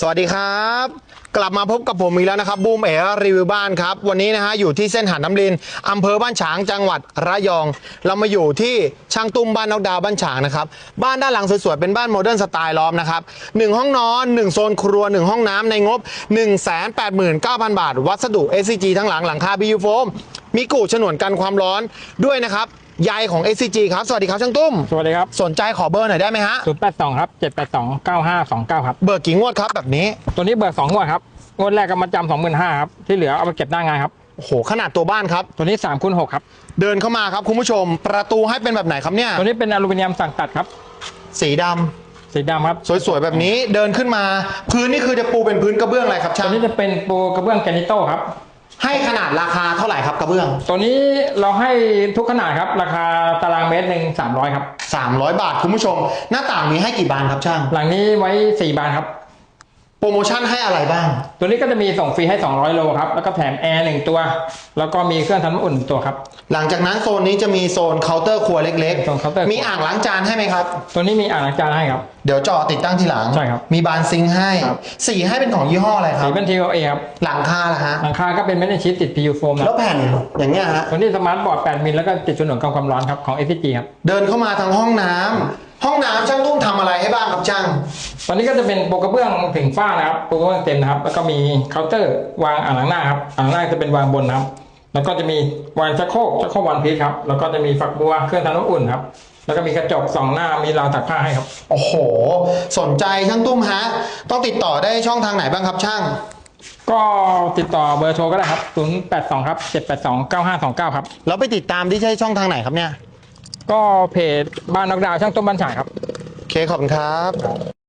สวัสดีครับ กลับมาพบกับผมอีกแล้วนะครับบูมเอ๋รีวิวบ้านครับ วันนี้นะฮะอยู่ที่เส้นหาดน้ำลินอำเภอบ้านฉางจังหวัดระยอง เรามาอยู่ที่ช่างตุ้มบ้านนกดาวบ้านฉางนะครับบ้านด้านหลังสวยๆเป็นบ้านโมเดิร์นสไตล์ล้อมนะครับหนึ่งห้องนอน1โซนครัว1ห้องน้ำในงบ 189,000 บาท วัสดุ SCG ทั้งหลังหลังคา BU โฟมมีกูฉนวนกันความร้อนด้วยนะครับ ใยของ SCG ครับ สวัสดีครับช่างตุ้ม สวัสดีครับสนใจขอเบอร์หน่อยได้ไหมฮะ 082ครับ782 9529ครับเบอร์กี่งวดครับแบบนี้ ตัวนี้เบิก2งวดครับงวดแรกก็มาจำ25,000ครับที่เหลือเอาไปเก็บหน้างานครับโอ้โหขนาดตัวบ้านครับ ตัวนี้3คูณ6ครับเดินเข้ามาครับคุณผู้ชม ประตูให้เป็นแบบไหนครับเนี่ย ตัวนี้เป็นอลูมิเนียมสั่งตัดครับสีดำสีดำครับสวยๆแบบนี้เดินขึ้นมา พื้นนี่คือจะปูเป็นพื้นกระเบื้องอะไรครับตัช่าวงนี้จะเป็นปูกระเบื้องแกรนิโต้ครับ ให้ขนาดราคาเท่าไหร่ครับกระเบื้อง ตัวนี้เราให้ทุกขนาดครับ ราคาตารางเมตรหนึ่ง300 ครับ 300 บาทคุณผู้ชม หน้าต่างมีให้กี่บานครับช่าง หลังนี้ไว้ 4 บานครับโป รโมชั่นให้อะไรบ้าง ตัวนี้ก็จะมีส่งฟรีให้ 200 โลครับ แล้วก็แถมแอร์หนึ่งตัว แล้วก็มีเครื่องทำน้ำอุ่นหนึ่งตัวครับ หลังจากนั้นโซนนี้จะมีโซนเคาน์เตอร์ครัวเล็กโซนเคาน์เตอร์ครัว มีอ่างล้างจานให้ไหมครับ ตัวนี้มีอ่างล้างจานให้ครับ เดี๋ยวเจาะติดตั้งทีหลัง ใช่ครับมีบานซิงค์ให้ ครับ สีให้เป็นของยี่ห้ออะไรคสีรับ เป็น TOA ครับ หลังคาล่ะฮะ หลังคาก็เป็นเมทัลชีตติด PU โฟมนะแล้วแผ่นอย่างเงี้ยฮะ ตัวนี้สมาร์ทบอร์ด 8 มิลแล้วก็ติดฉนวนกันความร้อนครับของ SCG ครับ เดินเข้ามาทางห้องน้ำ ตอนนี้ก็จะเป็นโปรกระเบื้องถึงฝ้านะครับโปรกระเบื้องเต็มนะครับ แล้วก็มีเคาน์เตอร์วางอ่างล้างหน้าครับอ่างล้างหน้าจะเป็นวางบนนะครับ แล้วก็จะมีวางชักโครกชักโครกวันพีชครับ แล้วก็จะมีฝักบัวเครื่องทำน้ำอุ่นครับแล้วก็มีกระจกสองหน้ามีราวตักผ้าให้ครับ โอ้โห สนใจช่างตุ้มฮะ ต้องติดต่อได้ช่องทางไหนบ้างครับช่าง ก็ติดต่อเบอร์โทรก็ได้ครับ082ครับ782 9529 ครับ แล้วไปติดตามที่ใช่ช่องทางไหนครับเนี่ย ก็เพจบ้านนอกดาวช่างต้มบ้านฉางครับ โอเคขอบคุณครับ